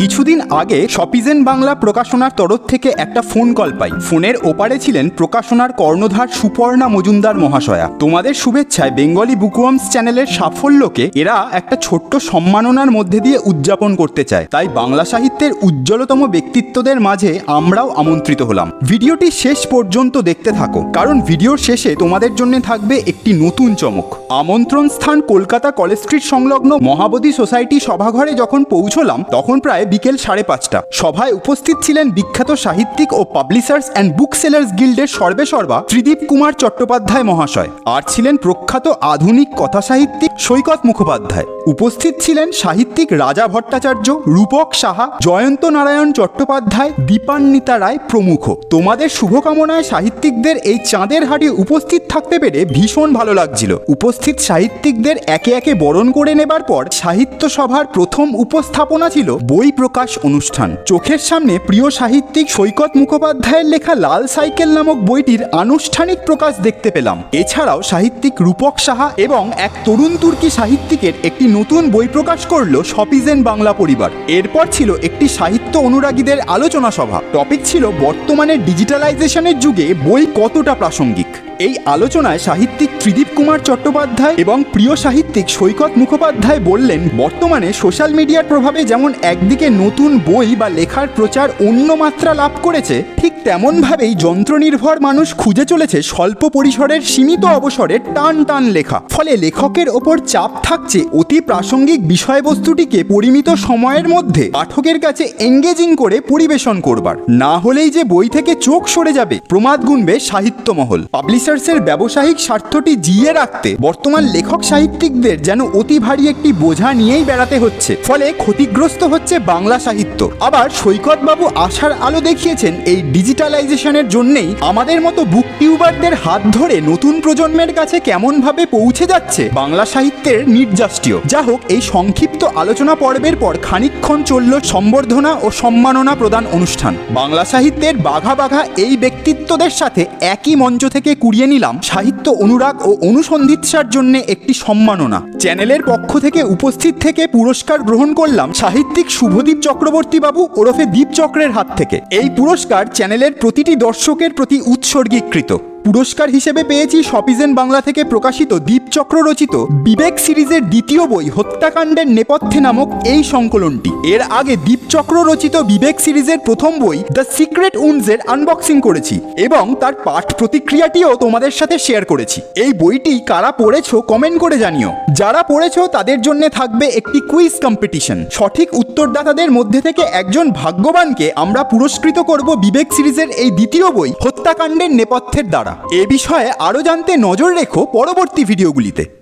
কিছুদিন আগে শপিজেন বাংলা প্রকাশনার তরফ থেকে একটা ফোন কল পাই। ফোনের ওপারে ছিলেন প্রকাশনার কর্ণধার সুপর্ণা মজুমদার মহাশয়া। তোমাদের শুভেচ্ছায় বেঙ্গলি বুকওয়ার্মস চ্যানেলের সাফল্যকে এরা একটা ছোট্ট সম্মাননার মধ্যে দিয়ে উদযাপন করতে চায়। তাই বাংলা সাহিত্যের উজ্জ্বলতম ব্যক্তিত্বদের মাঝে আমরাও আমন্ত্রিত হলাম। ভিডিওটি শেষ পর্যন্ত দেখতে থাকো, কারণ ভিডিওর শেষে তোমাদের জন্য থাকবে একটি নতুন চমক। আমন্ত্রণ স্থান কলকাতা কলেজ স্ট্রিট সংলগ্ন মহাবোধি সোসাইটি সভাঘরে যখন পৌঁছলাম, তখন প্রায় বিকেল সাড়ে পাঁচটা। সভায় উপস্থিত ছিলেন বিখ্যাত সাহিত্যিক ও পাবলিশার্স অ্যান্ড বুক সেলার্স গিল্ডের সর্বেসর্বা ত্রিদীপ কুমার চট্টোপাধ্যায় মহাশয়। আর ছিলেন প্রখ্যাত আধুনিক কথাসাহিত্যিক সৈকত মুখোপাধ্যায়। উপস্থিত ছিলেন সাহিত্যিক রাজা ভট্টাচার্য, রূপক সাহা, জয়ন্ত নারায়ণ চট্টোপাধ্যায়, দীপান্বিতা রায় প্রমুখ। তোমাদের শুভকামনায় সাহিত্যিকদের এই চাঁদের হাটে উপস্থিত থাকতে পেরে ভীষণ ভালো লাগছিল। উপস্থিত সাহিত্যিকদের একে একে বরণ করে নেবার পর সাহিত্য সভার প্রথম উপস্থাপনা ছিল বই প্রকাশ অনুষ্ঠান। চোখের সামনে প্রিয় সাহিত্যিক সৈকত মুখোপাধ্যায়ের লেখা লাল সাইকেল নামক বইটির আনুষ্ঠানিক প্রকাশ দেখতে পেলাম। এছাড়াও সাহিত্যিক রূপক সাহা এবং এক তরুণ তুর্কি সাহিত্যিকের একটি নতুন বই প্রকাশ করল সপিজেন বাংলা পরিবার। এরপর ছিল একটি সাহিত্য অনুরাগীদের আলোচনা সভা। টপিক ছিল বর্তমানে ডিজিটালাইজেশনের যুগে বই কতটা প্রাসঙ্গিক। এই আলোচনায় সাহিত্যিক ত্রিদীপ কুমার চট্টোপাধ্যায় এবং প্রিয় সাহিত্যিক সৈকত মুখোপাধ্যায় বললেন, বর্তমানে সোশ্যাল মিডিয়ার প্রভাবে যেমন একদিকে নতুন বই বা লেখার প্রচার অন্য মাত্রা লাভ করেছে, ঠিক তেমনভাবেই যন্ত্রনির্ভর মানুষ খুঁজে চলেছে স্বল্প পরিসরের সীমিত অবসরে টান টান লেখা। ফলে লেখকের ওপর চাপ থাকছে অতি প্রাসঙ্গিক বিষয়বস্তুটিকে পরিমিত সময়ের মধ্যে পাঠকের কাছে এঙ্গেজিং করে পরিবেশন করবার। না হলেই যে বই থেকে চোখ সরে যাবে, প্রমাদ গুনবে সাহিত্যমহল। পাবলিশার্সের ব্যবসায়িক স্বার্থটি জিয়ে রাখতে বর্তমান লেখক সাহিত্যিকদের যেন অতি ভারী একটি বোঝা নিয়েই বেড়াতে হচ্ছে। ফলে ক্ষতিগ্রস্ত হচ্ছে বাংলা সাহিত্য। আবার সৈকতবাবু আশার আলো দেখিয়েছেন এই ডিজিটালাইজেশনের জন্যেই। আমাদের মতো বুক টিউবারদের হাত ধরে নতুন প্রজন্মের কাছে কেমনভাবে পৌঁছে যাচ্ছে বাংলা সাহিত্যের নির্যাষ্টীয় যা হোক, এই সংক্ষিপ্ত আলোচনা পর্বের পর খানিকক্ষণ চলল সম্বর্ধনা ও সম্মাননা প্রদান অনুষ্ঠান। বাংলা সাহিত্যের বাঘা বাঘা এই ব্যক্তিত্বদের সাথে একই মঞ্চ থেকে কুড়িয়ে নিলাম। সাহিত্য অনুরাগ ও অনুসন্ধিৎসার জন্য একটি সম্মাননা। চ্যানেলের পক্ষ থেকে উপস্থিত থেকে পুরস্কার গ্রহণ করলাম সাহিত্যিক শুভদীপ চক্রবর্তী বাবু ওরফে দীপ চক্রের হাত থেকে। এই পুরস্কার চ্যানেলের প্রতিটি দর্শকের প্রতি উৎসর্গীকৃত। পুরস্কার হিসেবে পেয়েছি শপিজেন বাংলা থেকে প্রকাশিত দীপচক্র রচিত বিবেক সিরিজের দ্বিতীয় বই হত্যাকাণ্ডের নেপথ্যে নামক এই সংকলনটি। এর আগে দীপচক্র রচিত বিবেক সিরিজের প্রথম বই দ্য সিক্রেট উন্সের আনবক্সিং করেছি এবং তার পাঠ প্রতিক্রিয়াটিও তোমাদের সাথে শেয়ার করেছি। এই বইটি কারা পড়েছো কমেন্ট করে জানিও। যারা পড়েছো তাদের জন্য থাকবে একটি কুইজ কম্পিটিশন। সঠিক উত্তরদাতাদের মধ্যে থেকে একজন ভাগ্যবানকে আমরা পুরস্কৃত করব বিবেক সিরিজের এই দ্বিতীয় বই হত্যাকাণ্ডের নেপথ্যের দ্বারা। এ বিষয়ে আরও জানতে নজর রেখো পরবর্তী ভিডিওগুলিতে।